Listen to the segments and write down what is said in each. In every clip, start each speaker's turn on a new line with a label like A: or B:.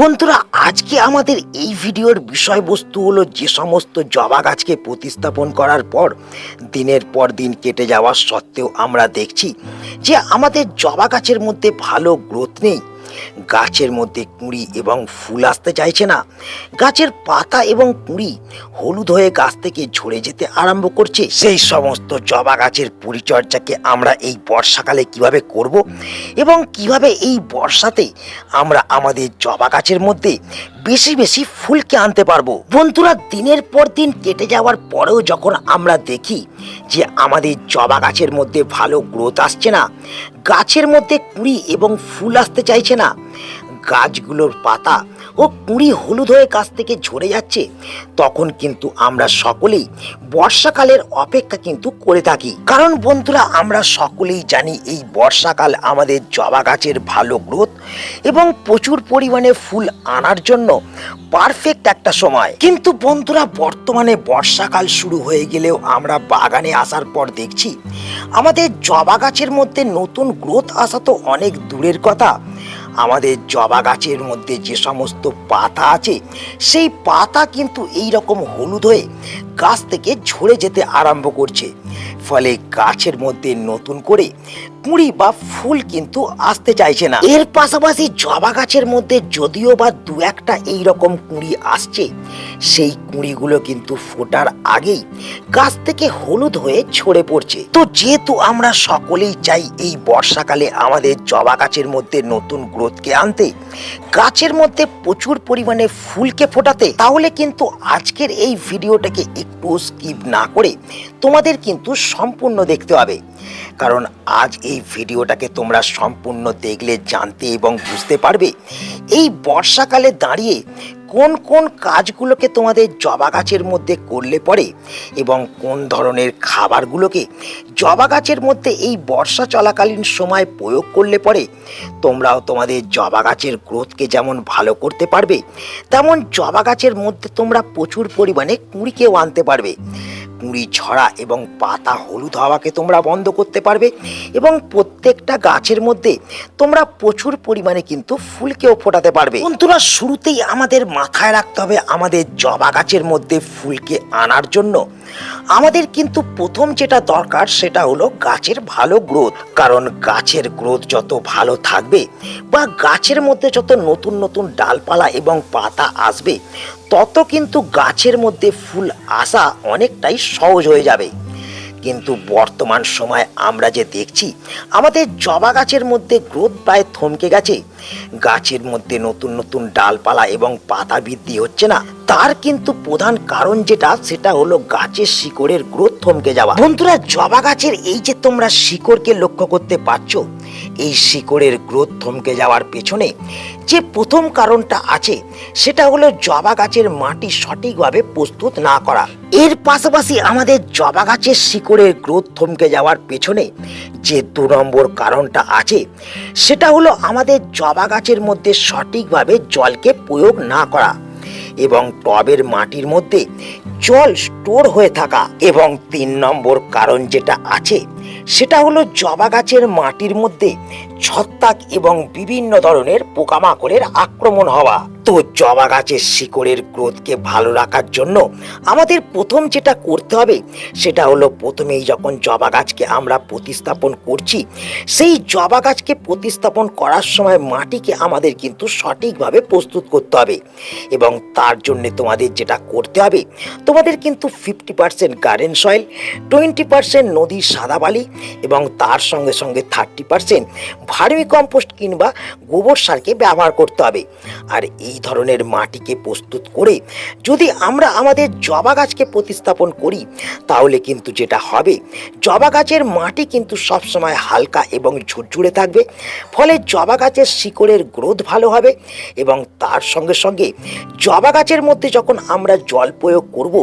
A: বন্ধুরা, আজকে আমাদের এই ভিডিওর বিষয়বস্তু হলো যে সমস্ত জবা গাছকে প্রতিস্থাপন করার পর, দিনের পর দিন কেটে যাওয়া সত্ত্বেও আমরা দেখছি যে আমাদের জবা গাছের মধ্যে ভালো গ্রোথ নেই। গাছের মধ্যে কুঁড়ি এবং ফুল আসতে চাইছে না। গাছের পাতা এবং কুঁড়ি হলুদ হয়ে গাছ থেকে ঝরে যেতে আরম্ভ করছে। সেই সমস্ত জবা গাছের পরিচর্যাকে আমরা এই বর্ষাকালে কীভাবে করব এবং কীভাবে এই বর্ষাতে আমরা আমাদের জবা গাছের মধ্যে বেশি বেশি ফুলকে আনতে পারব? বন্ধুরা, দিনের পর দিন কেটে যাওয়ার পরেও যখন আমরা দেখি যে আমাদের জবা গাছের মধ্যে ভালো গ্রোথ আসছে না, গাছের মধ্যে কুড়ি এবং ফুল আসতে চাইছে না। গাছগুলোর পাতা ও কুঁড়ি হলুদ হয়ে গাছ থেকে ঝরে যাচ্ছে। তখন কিন্তু আমরা সকলেই বর্ষাকালের অপেক্ষা কিন্তু করে থাকি। কারণ বন্ধুরা, আমরা সকলেই জানি এই বর্ষাকাল আমাদের জবা গাছের ভালো গ্রোথ এবং প্রচুর পরিমাণে ফুল আনার জন্য পারফেক্ট একটা সময়। কিন্তু বন্ধুরা, বর্তমানে বর্ষাকাল শুরু হয়ে গেলেও আমরা বাগানে আসার পর দেখছি, আমাদের জবা গাছের মধ্যে নতুন গ্রোথ আসা তো অনেক দূরের কথা। আমাদের জবা গাছের মধ্যে যে সমস্ত পাতা আছে, সেই পাতা কিন্তু এই রকম হলুদ হয়ে গাছ থেকে ঝরে যেতে আরম্ভ করছে। ফলে গাছের মধ্যে নতুন করে কুঁড়ি বা ফুল কিন্তু আসতে চাইছে না। এর পাশাপাশি জবা গাছের মধ্যে যদিও বা দু একটা এই রকম কুঁড়ি আসছে, সেই কুঁড়িগুলো কিন্তু ফোটার আগেই গাছ থেকে হলুদ হয়ে ছড়ে পড়ছে। তো যেহেতু আমরা সকলেই চাই এই বর্ষাকালে আমাদের জবা গাছের মধ্যে নতুন গ্রোথকে আনতে, গাছের মধ্যে প্রচুর পরিমাণে ফুলকে ফোটাতে, তাহলে কিন্তু আজকের এই ভিডিওটাকে একটু স্কিপ না করে তোমাদের কিন্তু সম্পূর্ণ দেখতে হবে। কারণ আজ এই ভিডিওটাকে তোমরা সম্পূর্ণ দেখলে, জানতে এবং বুঝতে পারবে এই বর্ষাকালে দাঁড়িয়ে কোন কোন কাজগুলোকে তোমাদের জবা গাছের মধ্যে করলে পরে এবং কোন ধরনের খাবারগুলোকে জবা গাছের মধ্যে এই বর্ষা চলাকালীন সময় প্রয়োগ করলে পরে তোমরাও তোমাদের জবা গাছের গ্রোথকে যেমন ভালো করতে পারবে, তেমন জবা গাছের মধ্যে তোমরা প্রচুর পরিমাণে কুঁড়িকেও আনতে পারবে। কুঁড়ি ঝরা এবং পাতা হলুদ হওয়াকে তোমরা বন্ধ করতে পারবে এবং প্রত্যেকটা গাছের মধ্যে তোমরা প্রচুর পরিমাণে কিন্তু ফুলকেও ফোটাতে পারবে। বন্ধুরা, শুরুতেই আমাদের মাথায় রাখতে হবে আমাদের জবা গাছের মধ্যে ফুলকে আনার জন্য। আমাদের কিন্তু প্রথম যেটা দরকার সেটা হলো গাছের ভালো গ্রোথ। কারণ গাছের গ্রোথ যত ভালো থাকবে বা গাছের মধ্যে যত নতুন নতুন ডালপালা এবং পাতা আসবে, তত কিন্তু গাছের মধ্যে ফুল আসা অনেকটাই সহজ হয়ে যাবে। কিন্তু বর্তমান সময় আমরা যে দেখছি, আমাদের জবা গাছের মধ্যে গ্রোথ প্রায় থমকে গেছে। গাছের মধ্যে নতুন নতুন ডালপালা এবং পাতা বৃদ্ধি হচ্ছে না। তার কিন্তু প্রধান কারণ যেটা, সেটা হলো গাছের শিকড়ের গ্রোথ থমকে যাওয়া। বন্ধুরা, জবা গাছের এই যে তোমরা শিকড়কে লক্ষ্য করতে পারছ এই শিকড়ের গ্রোথ থমকে যাওয়ার পেছনে যে প্রথম কারণটা আছে, সেটা হলো জবা গাছের মাটি সঠিকভাবে প্রস্তুত না করা। এর পাশাপাশি আমাদের জবা গাছের শিকড়ের গ্রোথ থমকে যাওয়ার পেছনে যে দু নম্বর কারণটা আছে, সেটা হলো আমাদের জবা গাছের মধ্যে সঠিকভাবে জলকে প্রয়োগ না করা এবং টবের মাটির মধ্যে জল স্টোর হয়ে থাকা। এবং তিন নম্বর কারণ যেটা আছে সেটা হলো জবা গাছের মাটির মধ্যে ছত্রাক এবং বিভিন্ন ধরনের পোকামাকড়ের আক্রমণ হওয়া। তো জবা গাছের শিকড়ের গ্রোথকে ভালো রাখার জন্য আমাদের প্রথম যেটা করতে হবে সেটা হলো প্রথমেই যখন জবা গাছকে আমরা প্রতিস্থাপন করছি, সেই জবা গাছকে প্রতিস্থাপন করার সময় মাটিকে আমাদের কিন্তু সঠিকভাবে প্রস্তুত করতে হবে এবং তার জন্য তোমাদের যেটা করতে হবে, তোমাদের কিন্তু fifty percent garden soil twenty percent নদীর সাদা বালি এবং তার সঙ্গে সঙ্গে থার্টি পার্সেন্ট ভার্মি কম্পোস্ট কিংবা গোবর সারকে ব্যবহার করতে হবে। আর এই ধরনের মাটিকে প্রস্তুত করে যদি আমরা আমাদের জবা গাছকে প্রতিস্থাপন করি, তাহলে কিন্তু যেটা হবে, জবা গাছের মাটি কিন্তু সবসময় হালকা এবং ঝুরঝুরে থাকবে। ফলে জবা গাছের শিকড়ের গ্রোথ ভালো হবে এবং তার সঙ্গে সঙ্গে জবা গাছের মধ্যে যখন আমরা জল প্রয়োগ করব,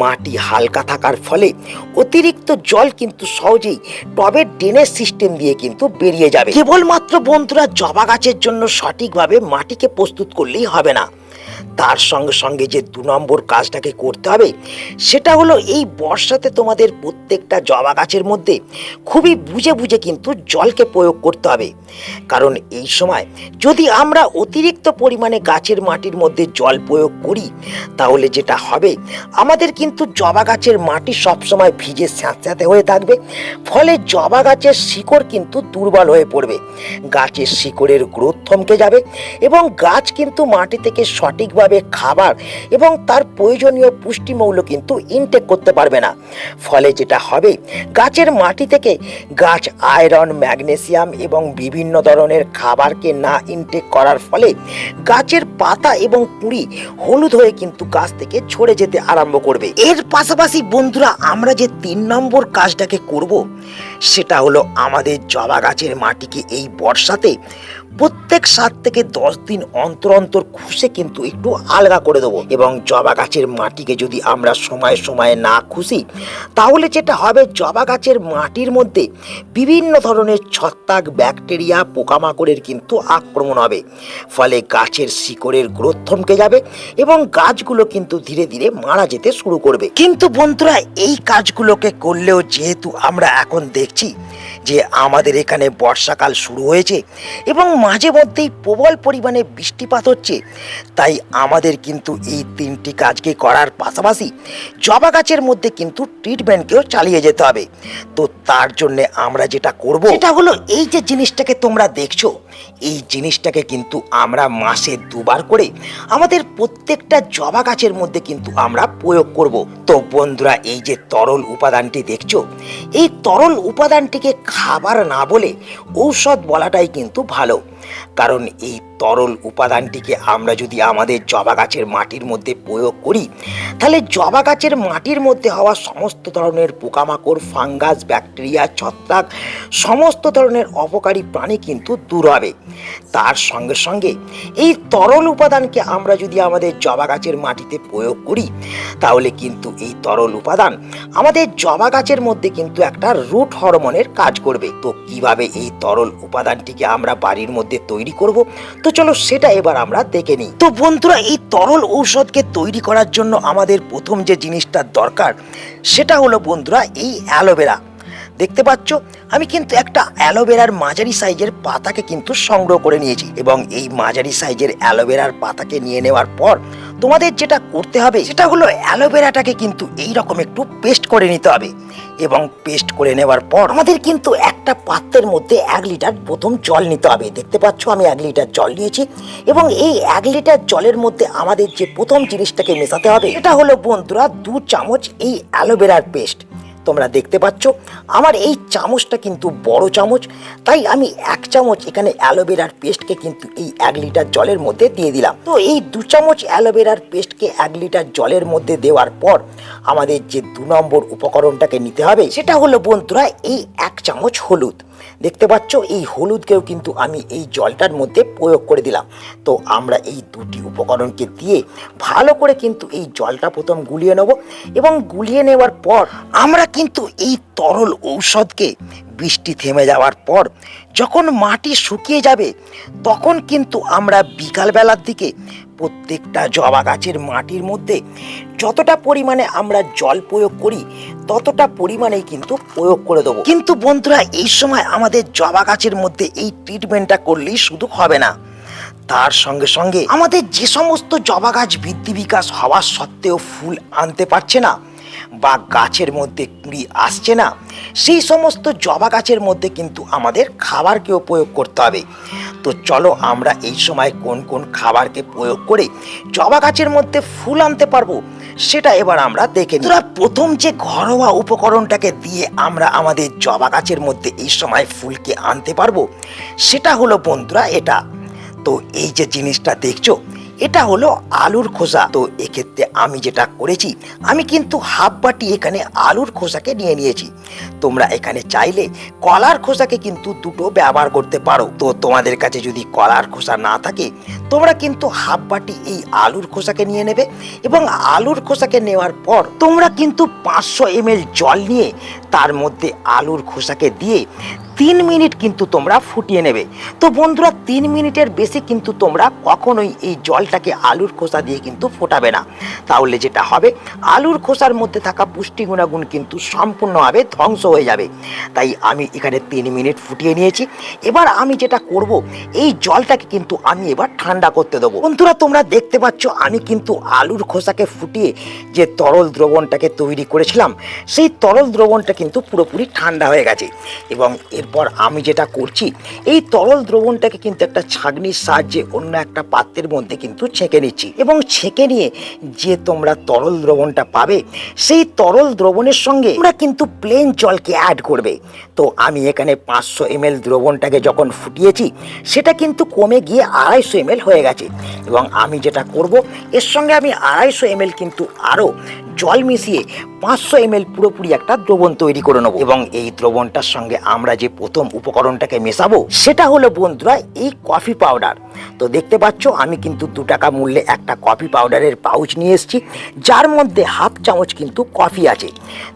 A: মাটি হালকা থাকার ফলে অতিরিক্ত জল কিন্তু সহজেই টবের ড্রেনের সিস্টেম দিয়ে কিন্তু বেরিয়ে যাবে। কেবলমাত্র বন্ধুরা, জবা গাছের জন্য সঠিকভাবে মাটিকে প্রস্তুত করলেই হবে না। তার সঙ্গে সঙ্গে যে দু নম্বর কাজটাকে করতে হবে, সেটা হলো এই বর্ষাতে তোমাদের প্রত্যেকটা জবা গাছের মধ্যে খুবই বুঝে বুঝে কিন্তু জলকে প্রয়োগ করতে হবে। কারণ এই সময় যদি আমরা অতিরিক্ত পরিমাণে গাছের মাটির মধ্যে জল প্রয়োগ করি, তাহলে যেটা হবে, আমাদের কিন্তু জবা গাছের মাটি সবসময় ভিজে স্যাঁতস্যাঁতে হয়ে থাকবে, ফলে জবা গাছের শিকড় কিন্তু দুর্বল হয়ে পড়বে। গাছের শিকড়ের গ্রোথ থমকে যাবে এবং গাছ কিন্তু মাটি থেকে সঠিকভাবে খাবার এবং তার প্রয়োজনীয় পুষ্টিমৌল কিন্তু ইনটেক করতে পারবে না। ফলে যেটা হবে, গাছের মাটি থেকে গাছ আয়রন ম্যাগনেসিয়াম এবং বিভিন্ন ধরনের খাবারকে না ইনটেক করার ফলে গাছের পাতা এবং কুঁড়ি হলুদ হয়ে কিন্তু গাছ থেকে ছড়ে যেতে আরম্ভ করবে। এর পাশাপাশি বন্ধুরা, আমরা যে তিন নম্বর কাজটাকে করব, সেটা হলো আমাদের জবা গাছের মাটিকে এই বর্ষাতে প্রত্যেক সাত থেকে দশ দিন অন্তর অন্তর খুশে কিন্তু একটু আলগা করে দেবো। এবং জবা গাছের মাটিকে যদি আমরা সময়ে সময়ে না খুশি, তাহলে যেটা হবে জবা গাছের মাটির মধ্যে বিভিন্ন ধরনের ছত্রাক, ব্যাকটেরিয়া, পোকামাকড়ের কিন্তু আক্রমণ হবে। ফলে গাছের শিকড়ের গ্রোথ থমকে যাবে এবং গাছগুলো কিন্তু ধীরে ধীরে মারা যেতে শুরু করবে। কিন্তু বন্ধুরা, এই কাজগুলোকে করলেও যেহেতু আমরা এখন দেখছি যে আমাদের এখানে বর্ষাকাল শুরু হয়েছে এবং মাঝে মধ্যেই প্রবল পরিমাণে বৃষ্টিপাত হচ্ছে, তাই আমাদের কিন্তু এই তিনটি কাজকে করার পাশাপাশি জবা গাছের মধ্যে কিন্তু ট্রিটমেন্টকেও চালিয়ে যেতে হবে। তো তার জন্যে আমরা যেটা করব সেটা হলো এই যে জিনিসটাকে তোমরা দেখছ, এই জিনিসটাকে কিন্তু আমরা মাসে দুবার করে আমাদের প্রত্যেকটা জবা গাছের মধ্যে কিন্তু আমরা প্রয়োগ করব। তো বন্ধুরা, এই যে তরল উপাদানটি দেখছ, এই তরল উপাদানটিকে খাবার না বলে ঔষধ বলাটাই কিন্তু ভালো। কারণ এই তরল উপাদানটিকে আমরা যদি আমাদের জবা গাছের মাটির মধ্যে প্রয়োগ করি, তাহলে জবা গাছের মাটির মধ্যে হওয়া সমস্ত ধরনের পোকামাকড়, ফাঙ্গাস, ব্যাকটেরিয়া, ছত্রাক, সমস্ত ধরনের অপকারী প্রাণী কিন্তু দূর হবে। তার সঙ্গে সঙ্গে এই তরল উপাদানকে আমরা যদি আমাদের জবা গাছের মাটিতে প্রয়োগ করি, তাহলে কিন্তু এই তরল উপাদান আমাদের জবা গাছের মধ্যে কিন্তু একটা রুট হরমোনের কাজ করবে। তো কীভাবে এই তরল উপাদানটিকে আমরা বাড়ির মধ্যে তৈরি করব। তো চলো সেটা এবার আমরা দেখে নিই। তো বন্ধুরা, এই তরল ঔষধকে তৈরি করার জন্য আমাদের প্রথম যে জিনিসটা দরকার, সেটা হলো বন্ধুরা, এই অ্যালোভেরা। দেখতে পাচ্ছ, আমি কিন্তু একটা অ্যালোভেরার মাঝারি সাইজের পাতাকে কিন্তু সংগ্রহ করে নিয়েছি এবং এই মাঝারি সাইজের অ্যালোভেরার পাতাকে নিয়ে নেওয়ার পর তোমাদের যেটা করতে হবে সেটা হলো অ্যালোভেরাটাকে কিন্তু এই রকম একটু পেস্ট করে নিতে হবে। এবং পেস্ট করে নেওয়ার পর আমাদের কিন্তু একটা পাত্রের মধ্যে এক লিটার প্রথম জল নিতে হবে। দেখতে পাচ্ছ আমি এক লিটার জল নিয়েছি। এবং এই এক লিটার জলের মধ্যে আমাদের যে প্রথম জিনিসটাকে মেশাতে হবে এটা হলো বন্ধুরা দু চামচ এই অ্যালোভেরার পেস্ট। তোমরা দেখতে পাচ্ছ। আমার এই চামচটা কিন্তু বড় চামচ। তাই আমি এক চামচ এখানে অ্যালোভেরার পেস্টকে কিন্তু এই এক লিটার জলের মধ্যে দিয়ে দিলাম। তো এই দু চামচ অ্যালোভেরার পেস্টকে এক লিটার জলের মধ্যে দেওয়ার পর আমাদের যে দু নম্বর উপকরণটাকে নিতে হবে, সেটা হলো বন্ধুরা এই এক চামচ হলুদ। দেখতে পাচ্ছ, এই হলুদকেও কিন্তু আমি এই জলটার মধ্যে প্রয়োগ করে দিলাম। তো আমরা এই দুটি উপকরণকে দিয়ে ভালো করে কিন্তু এই জলটা প্রথম গুলিয়ে নেব এবং গুলিয়ে নেওয়ার পর আমরা কিন্তু এই তরল ঔষধকে বৃষ্টি থেমে যাওয়ার পর যখন মাটি শুকিয়ে যাবে, তখন কিন্তু আমরা বিকালবেলার দিকে প্রত্যেকটা জবা গাছের মাটির মধ্যে যতটা পরিমাণে আমরা জল প্রয়োগ করি, ততটা পরিমাণেই কিন্তু প্রয়োগ করে দেবো। কিন্তু বন্ধুরা, এই সময় আমাদের জবা গাছের মধ্যে এই ট্রিটমেন্টটা করলেই শুধু হবে না। তার সঙ্গে সঙ্গে আমাদের যে সমস্ত জবা গাছ বৃদ্ধি বিকাশ হওয়ার সত্ত্বেও ফুল আনতে পারছে না। বা গাছের মধ্যে কুড়ি আসছে না, সেই সমস্ত জবা গাছের মধ্যে কিন্তু আমাদের খাবারকেও প্রয়োগ করতে হবে। তো চলো আমরা এই সময় কোন কোন খাবারকে প্রয়োগ করে জবা গাছের মধ্যে ফুল আনতে পারব, সেটা এবার আমরা দেখে তোরা প্রথম যে ঘরোয়া উপকরণটাকে দিয়ে আমরা আমাদের জবা গাছের মধ্যে এই সময় ফুলকে আনতে পারব, সেটা হলো বন্ধুরা এটা। তো এই যে জিনিসটা দেখছ এটা হলো আলুর খোসা। তো এক্ষেত্রে আমি যেটা করেছি, আমি কিন্তু হাফ বাটি এখানে আলুর খোসাকে নিয়ে নিয়েছি। তোমরা এখানে চাইলে কলার খোসাকে কিন্তু দুটো ব্যবহার করতে পারো। তো তোমাদের কাছে যদি কলার খোসা না থাকে, তোমরা কিন্তু হাফ বাটি এই আলুর খোসাকে নিয়ে নেবে এবং আলুর খোসাকে নেওয়ার পর তোমরা কিন্তু পাঁচশো এম জল নিয়ে তার মধ্যে আলুর খোসাকে দিয়ে তিন মিনিট কিন্তু তোমরা ফুটিয়ে নেবে। তো বন্ধুরা, তিন মিনিটের বেশি কিন্তু তোমরা কখনোই এই জলটাকে আলুর খোসা দিয়ে কিন্তু ফোটাবে না। তাহলে যেটা হবে, আলুর খোসার মধ্যে থাকা পুষ্টি গুণাগুণ কিন্তু সম্পূর্ণভাবে ধ্বংস হয়ে যাবে। তাই আমি এখানে তিন মিনিট ফুটিয়ে নিয়েছি। এবার আমি যেটা করব, এই জলটাকে কিন্তু আমি এবার ঠান্ডা করতে দেবো। বন্ধুরা, তোমরা দেখতে পাচ্ছ, আমি কিন্তু আলুর খোসাকে ফুটিয়ে যে তরল দ্রবণটাকে তৈরি করেছিলাম, সেই তরল দ্রবণটা কিন্তু পুরোপুরি ঠান্ডা হয়ে গেছে। এবং এরপর আমি যেটা করছি, এই তরল দ্রবণটাকে কিন্তু একটা ছাগনির সাহায্যে অন্য একটা পাত্রের মধ্যে কিন্তু ছেঁকে নিচ্ছি। এবং ছেঁকে নিয়ে যে তোমরা তরল দ্রবণটা পাবে, সেই তরল দ্রবণের সঙ্গে তোমরা কিন্তু প্লেন জলকে অ্যাড করবে। তো আমি এখানে পাঁচশো এমএল দ্রবণটাকে যখন ফুটিয়েছি, সেটা কিন্তু কমে গিয়ে আড়াইশো এমএল হয়ে গেছে। এবং আমি যেটা করব, এর সঙ্গে আমি আড়াইশো এমএল কিন্তু আরও জল মিশিয়ে পাঁচশো এমএল পুরোপুরি একটা দ্রবণ তৈরি করে নেব। এবং এই দ্রবণটার সঙ্গে আমরা যে প্রথম উপকরণটাকে মেশাবো, সেটা হলো বন্ধুরা এই কফি পাউডার। তো দেখতে পাচ্ছ, আমি কিন্তু দু টাকা মূল্যে একটা কফি পাউডারের পাউচ নিয়ে এসেছি, যার মধ্যে হাফ চামচ কিন্তু কফি আছে।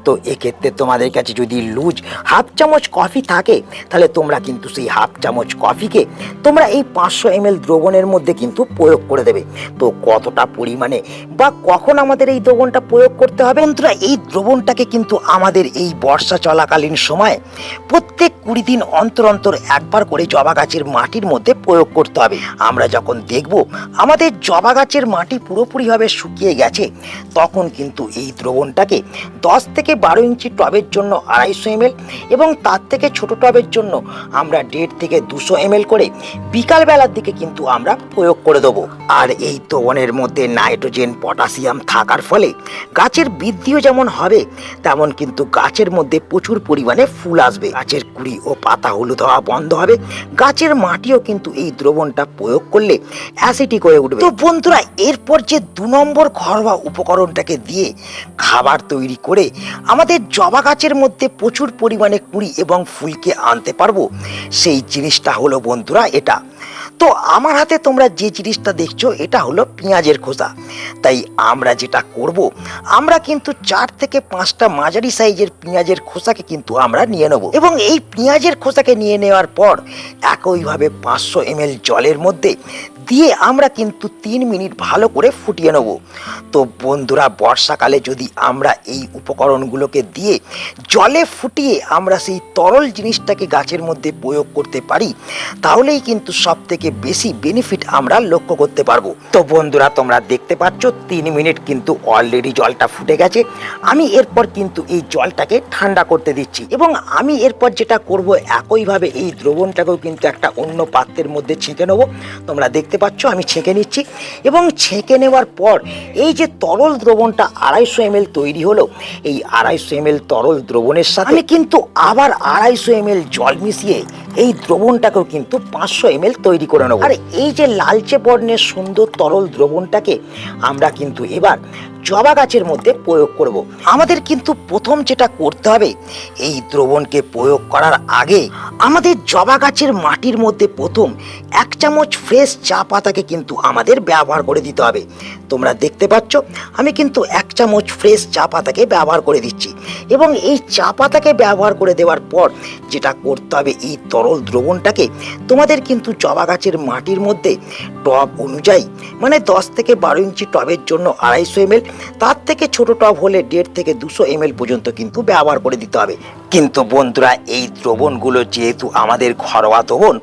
A: তো এক্ষেত্রে তোমাদের কাছে যদি লুজ হাফ চামচ কফি থাকে, তাহলে তোমরা কিন্তু সেই হাফ চামচ কফিকে তোমরা এই পাঁচশো এমএল দ্রবণের মধ্যে কিন্তু প্রয়োগ করে দেবে। তো কতটা পরিমাণে বা কখন আমাদের এই দ্রবণটা প্রয়োগ করতে হবে? বন্ধুরা, এই দ্রবণটাকে কিন্তু আমাদের এই বর্ষা চলাকালীন সময় প্রত্যেক কুড়ি দিন অন্তর অন্তর একবার করে জবা গাছের মাটির মধ্যে প্রয়োগ করতে হবে। আমরা যখন দেখব আমাদের জবা গাছের মাটি পুরোপুরিভাবে শুকিয়ে গেছে, তখন কিন্তু এই দ্রবণটাকে দশ থেকে বারো ইঞ্চি টবের জন্য আড়াইশো এমএল এবং তার থেকে ছোট টবের জন্য আমরা দেড় থেকে দুশো এমএল করে বিকালবেলার দিকে কিন্তু আমরা প্রয়োগ করে দেবো। আর এই দ্রবণের মধ্যে নাইট্রোজেন, পটাশিয়াম থাকার ফলে গাছের বৃদ্ধিও যেমন হবে, তেমন কিন্তু গাছের মধ্যে প্রচুর পরিমাণে ফুল আসবে। গাছের কুড়ি ও পাতা হলুদ হওয়া বন্ধ হবে। গাছের মাটিও কিন্তু এই দ্রবণটা প্রয়োগ করলে অ্যাসিটিক হয়ে উঠবে। তো বন্ধুরা, এরপর যে দু নম্বর ঘরোয়া উপকরণটাকে দিয়ে খাবার তৈরি করে আমাদের জবা গাছের মধ্যে প্রচুর পরিমাণে কুড়ি এবং ফুলকে আনতে পারব, সেই জিনিসটা হলো বন্ধুরা এটা। তো আমার হাতে তোমরা যে জিনিসটা দেখছ, এটা হলো পেঁয়াজের খোসা। তাই আমরা যেটা করব, আমরা কিন্তু চার থেকে পাঁচটা মাঝারি সাইজের পেঁয়াজের খোসাকে কিন্তু আমরা নিয়ে নেব। এবং এই পেঁয়াজের খোসাকে নিয়ে নেওয়ার পর একইভাবে পাঁচশো এম জলের মধ্যে দিয়ে আমরা কিন্তু তিন মিনিট ভালো করে ফুটিয়ে নেব। তো বন্ধুরা, বর্ষাকালে যদি আমরা এই উপকরণগুলোকে দিয়ে জলে ফুটিয়ে আমরা সেই তরল জিনিসটাকে গাছের মধ্যে প্রয়োগ করতে পারি, তাহলেই কিন্তু সব থেকে বেশি বেনিফিট আমরা লক্ষ্য করতে পারব। তো বন্ধুরা, তোমরা দেখতে পাচ্ছ, তিন মিনিট কিন্তু অলরেডি জলটা ফুটে গেছে। আমি এরপর কিন্তু এই জলটাকে ঠান্ডা করতে দিচ্ছি এবং আমি এরপর যেটা করব, একইভাবে এই দ্রবণটাকেও কিন্তু একটা অন্য পাত্রের মধ্যে ছেঁকে নেব। তোমরা দেখতে পাচ্ছ আমি ছেঁকে নিচ্ছি। এবং ছেঁকে নেওয়ার পর এই যে তরল দ্রবণটা আড়াইশো এম তৈরি হলো এই আড়াইশো এম তরল দ্রবণের সাথে আমি কিন্তু আবার আড়াইশো এম জল মিশিয়ে এই দ্রবণটাকেও কিন্তু পাঁচশো এম তৈরি করে নেব। আর এই যে লালচে বর্ণের সুন্দর তরল দ্রবণটাকে আমরা কিন্তু এবার জবা গাছের মধ্যে প্রয়োগ করব। আমাদের কিন্তু প্রথম যেটা করতে হবে, এই দ্রবণকে প্রয়োগ করার আগে আমাদের জবা গাছের মাটির মধ্যে প্রথম এক চামচ ফ্রেশ চা পাতাকে কিন্তু আমাদের ব্যবহার করে দিতে হবে তোমরা দেখতে পাচ্ছ, আমি কিন্তু এক চামচ ফ্রেশ চা পাতাকে ব্যবহার করে দিচ্ছি এবং এই চা পাতাকে ব্যবহার করে দেওয়ার পর যেটা করতে হবে, এই তরল দ্রবণটাকে তোমাদের কিন্তু জবা গাছের মাটির মধ্যে টব অনুযায়ী মানে দশ থেকে বারো ইঞ্চি টবের জন্য আড়াইশো এমএল, তার থেকে ছোট টব হলে দেড় থেকে দুশো এমএল পর্যন্ত কিন্তু ব্যবহার করে দিতে হবে। কিন্তু বন্ধুরা, এই দ্রবণগুলো যেহেতু আমাদের ঘরোয়া দ্রবণ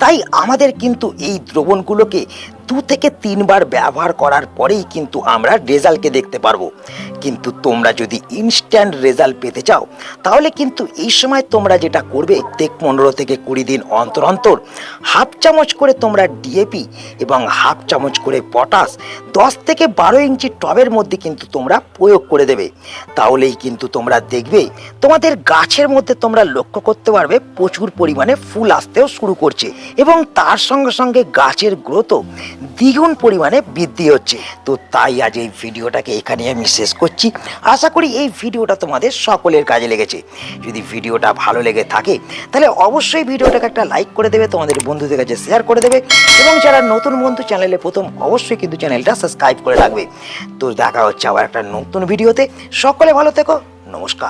A: তাই আমাদের কিন্তু এই দ্রবণগুলোকে দু থেকে তিনবার ব্যবহার করার পরেই কিন্তু আমরা রেজাল্টকে দেখতে পারব। কিন্তু তোমরা যদি ইনস্ট্যান্ট রেজাল্ট পেতে চাও, তাহলে কিন্তু এই সময় তোমরা যেটা করবে প্রত্যেক পনেরো থেকে কুড়ি দিন অন্তর অন্তর হাফ চামচ করে তোমরা ডিএপি এবং হাফ চামচ করে পটাশ, দশ থেকে বারো ইঞ্চি টবের মধ্যে কিন্তু তোমরা প্রয়োগ করে দেবে। তাহলেই কিন্তু তোমরা দেখবে, তোমাদের গাছের মধ্যে তোমরা লক্ষ্য করতে পারবে প্রচুর পরিমাণে ফুল আসতেও শুরু করছে। এবং তার সঙ্গে সঙ্গে গাছের গ্রোথও দ্বিগুণ পরিমাণে বৃদ্ধি হচ্ছে। তো তাই আজ এই ভিডিওটাকে এখানে আমি শেষ করছি। আশা করি এই ভিডিওটা তোমাদের সকলের কাজে লেগেছে। যদি ভিডিওটা ভালো লেগে থাকে, তাহলে অবশ্যই ভিডিওটাকে একটা লাইক করে দেবে, তোমাদের বন্ধুদের কাছে শেয়ার করে দেবে এবং যারা নতুন বন্ধু চ্যানেলে প্রথম, অবশ্যই কিন্তু চ্যানেলটা সাবস্ক্রাইব করে রাখবে। তো দেখা হচ্ছে আবার একটা নতুন ভিডিওতে। সকলে ভালো থেকো, নমস্কার।